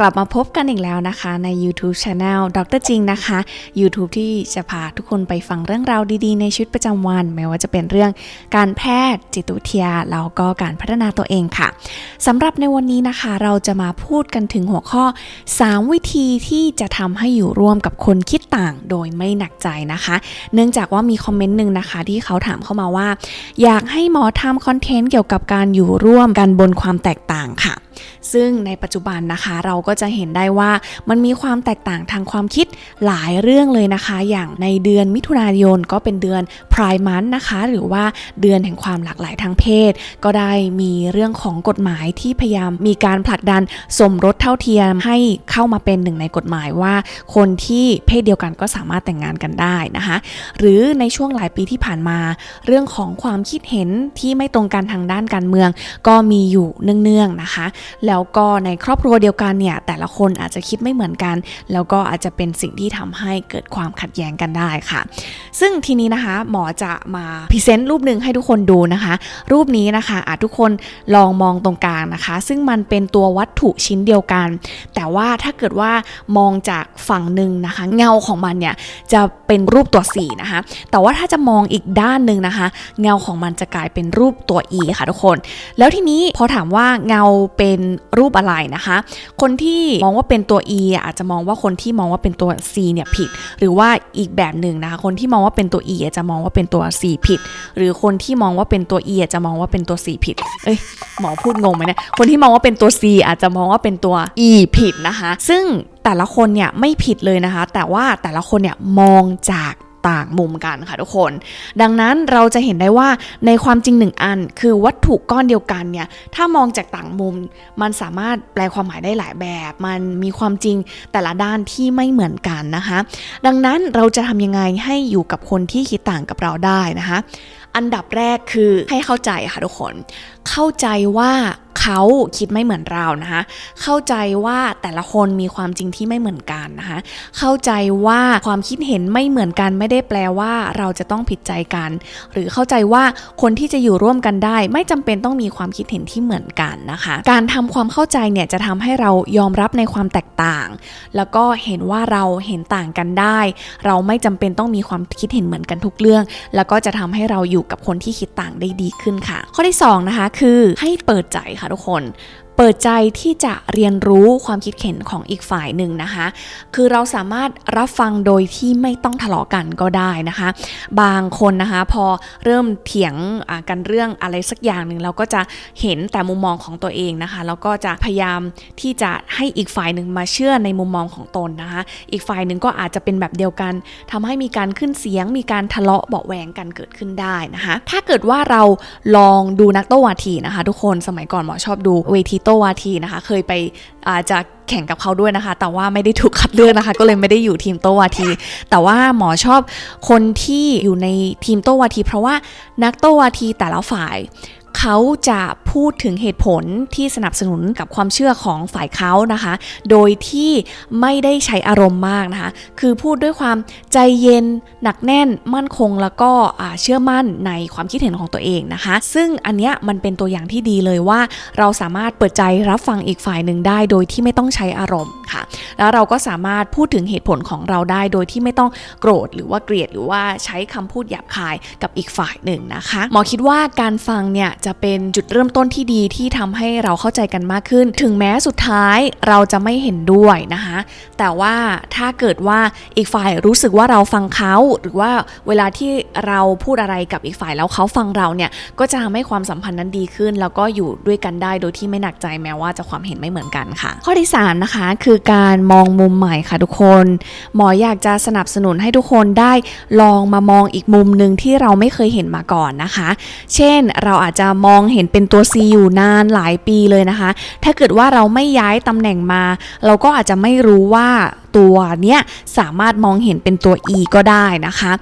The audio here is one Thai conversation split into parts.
กลับมาพบกันอีกแล้วนะคะใน YouTube Channel ดรจริงนะคะ YouTube ที่จะพาทุกคนไปฟังเรื่องราวดีๆ ในชีวิตประจำวัน ไม่ว่าจะเป็นเรื่องการแพทย์ จิตวิทยาแล้วก็การพัฒนาตัวเองค่ะสำหรับในวันนี้นะคะ เราจะมาพูดกันถึงหัวข้อ 3 วิธีที่จะทำให้อยู่ร่วมกับคนคิดต่างโดยไม่หนักใจนะคะ เนื่องจากว่ามีคอมเมนต์หนึ่งนะคะ ที่เขาถามเข้ามาว่า อยากให้หมอทำคอนเทนต์เกี่ยวกับการอยู่ร่วมกันบนความแตกต่างค่ะ ซึ่งในปัจจุบันนะคะเราก็จะเห็นได้ว่ามันมีความแตกต่างทางความคิดหลายเรื่องเลยนะคะ อย่างในเดือนมิถุนายนก็เป็นเดือนพรายมันนะคะ หรือว่าเดือนแห่งความหลากหลายทางเพศ ก็ได้มีเรื่องของกฎหมายที่พยายามมีการผลักดันสมรสเท่าเทียมให้เข้ามาเป็นหนึ่งในกฎหมายว่า คนที่เพศเดียวกันก็สามารถแต่งงานกันได้นะคะ หรือในช่วงหลายปีที่ผ่านมา เรื่องของความคิดเห็นที่ไม่ตรงกันทางด้านการเมือง ก็มีอยู่เนื่องๆนะคะแล้วก็ในครอบครัวเดียวกันเนี่ยแต่ละคนอาจจะคิดไม่เหมือนกัน แล้วก็อาจจะเป็นสิ่งที่ทำให้เกิดความขัดแย้งกันได้ค่ะ ซึ่งทีนี้นะคะหมอจะมาพรีเซนต์รูปหนึ่งให้ทุกคนดูนะคะ รูปนี้นะคะอาจทุกคนลองมองตรงกลางนะคะ ซึ่งมันเป็นตัววัตถุชิ้นเดียวกัน แต่ว่าถ้าเกิดว่ามองจากฝั่งหนึ่งนะคะ เงาของมันเนี่ยจะเป็นรูปตัว C นะคะ แต่ว่าถ้าจะมองอีกด้านหนึ่งนะคะ เงาของมันจะกลายเป็นรูปตัว E ค่ะทุกคน แล้วทีนี้พอถามว่าเงาเป็นรูปอะไรนะคะ คนที่มองว่าเป็นตัว E อาจจะมองว่าคนที่มองว่าเป็นตัว C เนี่ยผิด หรือว่าอีกแบบหนึ่งนะคะ คนที่มองว่าเป็นตัว E อาจจะมองว่าเป็นตัว C ผิด หรือคนที่มองว่าเป็นตัว E อาจจะมองว่าเป็นตัว C ผิด เอ้ยหมอพูดงงไหมเนี่ย คนที่มองว่าเป็นตัว C อาจจะมองว่าเป็นตัว E ผิดนะคะ ซึ่งแต่ละคนเนี่ยไม่ผิดเลยนะคะ แต่ว่าแต่ละคนเนี่ยมองจาก ต่างมุมกันค่ะทุกคน ดังนั้นเราจะเห็นได้ว่าในความจริงหนึ่งอัน คือวัตถุก้อนเดียวกันเนี่ยถ้ามองจากต่างมุม มันสามารถแปลความหมายได้หลายแบบ มันมีความจริงแต่ละด้านที่ไม่เหมือนกันนะคะ ดังนั้นเราจะทำยังไงให้อยู่กับคนที่คิดต่างกับเราได้นะคะ อันดับแรกคือให้เข้าใจค่ะทุกคน เข้าใจว่า เขาคิดไม่เหมือนเรานะคะเข้าใจว่าแต่ละคนมีความจริงที่ไม่เหมือนกันนะคะเข้าใจว่าความคิดเห็นไม่เหมือนกันไม่ได้แปลว่าเราจะต้องผิดใจกัน หรือเข้าใจว่าคนที่จะอยู่ร่วมกันได้ ไม่จำเป็นต้องมีความคิดเห็นที่เหมือนกันนะคะ การทำความเข้าใจเนี่ยจะทำให้เรายอมรับในความแตกต่าง แล้วก็เห็นว่าเราเห็นต่างกันได้ เราไม่จำเป็นต้องมีความคิดเห็นเหมือนกันทุกเรื่อง แล้วก็จะทำให้เราอยู่กับคนที่คิดต่างได้ดีขึ้นค่ะ ข้อที่สองนะคะคือให้เปิดใจค่ะทุกคน เปิดใจที่จะเรียนรู้ความคิดเห็นของอีกฝ่ายหนึ่งนะคะ คือเราสามารถรับฟังโดยที่ไม่ต้องทะเลาะกันก็ได้นะคะ บางคนนะคะพอเริ่มเถียงกันเรื่องอะไรสักอย่างหนึ่งเราก็จะเห็นแต่มุมมองของตัวเองนะคะ แล้วก็จะพยายามที่จะให้อีกฝ่ายหนึ่งมาเชื่อในมุมมองของตนนะคะ อีกฝ่ายหนึ่งก็อาจจะเป็นแบบเดียวกันทำให้มีการขึ้นเสียง มีการทะเลาะเบาแหวงกันเกิดขึ้นได้นะคะ ถ้าเกิดว่าเราลองดูนักโต้วาทีนะคะ ทุกคนสมัยก่อนหมอชอบดูเวทีโตวาทีนะคะ เคยไปอาจจะแข่งกับเขาด้วยนะคะ แต่ว่าไม่ได้ถูกคัดเลือกนะคะ ก็เลยไม่ได้อยู่ทีมโตวาที แต่ว่าหมอชอบคนที่อยู่ในทีมโตวาที เพราะว่านักโตวาทีแต่ละฝ่าย เขาจะพูดถึงเหตุผลที่สนับสนุนกับความเชื่อของฝ่ายเขานะคะ โดยที่ไม่ได้ใช้อารมณ์มากนะคะ คือพูดด้วยความใจเย็นหนักแน่นมั่นคงแล้วก็เชื่อมั่นในความคิดเห็นของตัวเองนะคะ ซึ่งอันเนี้ยมันเป็นตัวอย่างที่ดีเลยว่า เราสามารถเปิดใจรับฟังอีกฝ่ายหนึ่งได้ โดยที่ไม่ต้องใช้อารมณ์ค่ะ แล้วเราก็สามารถพูดถึงเหตุผลของเราได้ โดยที่ไม่ต้องโกรธหรือว่าเกลียดหรือว่าใช้คำพูดหยาบคายกับอีกฝ่ายหนึ่งนะคะ หมอคิดว่าการฟังเนี่ยจะเป็นจุดเริ่มต้นที่ดีที่ทำให้เราเข้าใจกันมากขึ้น ถึงแม้สุดท้ายเราจะไม่เห็นด้วยนะคะ แต่ว่าถ้าเกิดว่าอีกฝ่ายรู้สึกว่าเราฟังเขาหรือว่าเวลาที่เราพูดอะไรกับอีกฝ่ายแล้วเขาฟังเราเนี่ยก็จะทำให้ความสัมพันธ์นั้นดีขึ้น แล้วก็อยู่ด้วยกันได้โดยที่ไม่หนักใจแม้ว่าจะความเห็นไม่เหมือนกันค่ะ ข้อที่สามนะคะคือการมองมุมใหม่ค่ะทุกคน หมออยากจะสนับสนุนให้ทุกคนได้ลองมามองอีกมุมหนึ่งที่เราไม่เคยเห็นมาก่อนนะคะ เช่นเราอาจจะมองเห็นเป็นตัว C อยู่นานหลายปีเลยนะคะ ถ้าเกิดว่าเราไม่ย้ายตำแหน่งมา เราก็อาจจะไม่รู้ว่าตัวเนี้ยสามารถมองเห็นเป็นตัว E ก็ได้นะคะ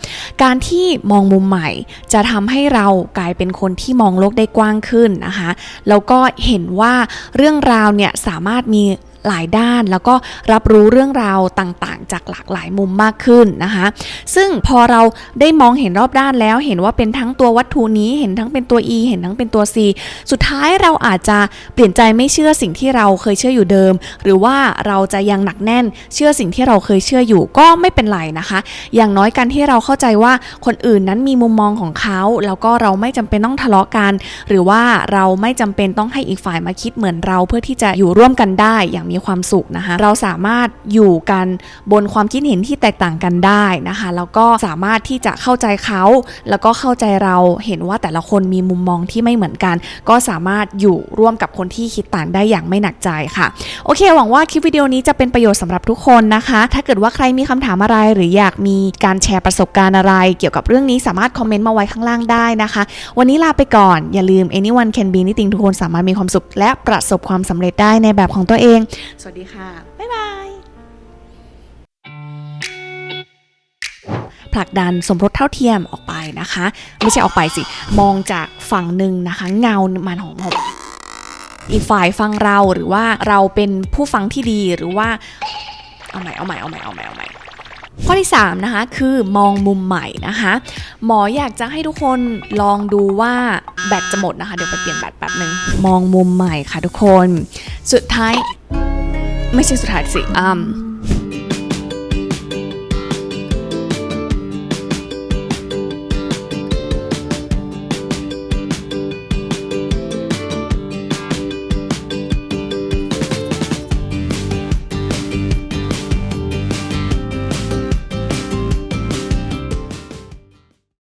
การที่มองมุมใหม่จะทำให้เรากลายเป็นคนที่มองโลกได้กว้างขึ้นนะคะ แล้วก็เห็นว่าเรื่องราวเนี่ยสามารถมี หลายด้านแล้วก็รับรู้เรื่องราวต่างๆ จากหลากหลายมุมมากขึ้นนะคะ ซึ่งพอเราได้มองเห็นรอบด้านแล้วเห็นว่าเป็นทั้งตัววัตถุนี้เห็นทั้งเป็นตัว E เห็นทั้งเป็นตัว C สุดท้ายเราอาจจะเปลี่ยนใจไม่เชื่อสิ่งที่เราเคยเชื่ออยู่เดิม หรือว่าเราจะยังหนักแน่นเชื่อสิ่งที่เราเคยเชื่ออยู่ก็ไม่เป็นไรนะคะ อย่างน้อยการที่เราเข้าใจว่าคนอื่นนั้นมีมุมมองของเขา แล้วก็เราไม่จำเป็นต้องทะเลาะกัน หรือว่าเราไม่จำเป็นต้องให้อีกฝ่ายมาคิดเหมือนเราเพื่อที่จะอยู่ร่วมกันได้อย่างมีีความสุขนะคะ เราสามารถอยู่กันบนความคิดเห็นที่แตกต่างกันได้นะคะ แล้วก็สามารถที่จะเข้าใจเขา แล้วก็เข้าใจเราเห็นว่าแต่ละคนมีมุมมองที่ไม่เหมือนกัน ก็สามารถอยู่ร่วมกับคนที่คิดต่างได้อย่างไม่หนักใจค่ะ โอเค หวังว่าคลิปวิดีโอนี้จะเป็นประโยชน์สำหรับทุกคนนะคะ ถ้าเกิดว่าใครมีคำถามอะไร หรืออยากมีการแชร์ประสบการณ์อะไร เกี่ยวกับเรื่องนี้สามารถคอมเมนต์มาไว้ข้างล่างได้นะคะ วันนี้ลาไปก่อน อย่าลืม anyone can be anything ทุกคนสามารถมีความสุขและประสบความสำเร็จได้ในแบบของตัวเองสวัสดีค่ะ บ๊ายบายผลักดันสมรสเท่าเทียมออกไปนะคะ ไม่ใช่ออกไปสิ มองจากฝั่งหนึ่งนะคะ เงามันของผมอีกฝ่ายฟังเราหรือว่าเราเป็นผู้ฟังที่ดีหรือว่าเอาใหม่เอาใหม่เอาใหม่เอาใหม่เอาใหม่ข้อที่3นะคะคือมองมุมใหม่นะคะ หมออยากจะให้ทุกคนลองดูว่าแบตจะหมดนะคะ เดี๋ยวไปเปลี่ยนแบตแป๊บหนึ่งมองมุมใหม่ค่ะทุกคน สุดท้าย ไม่ใ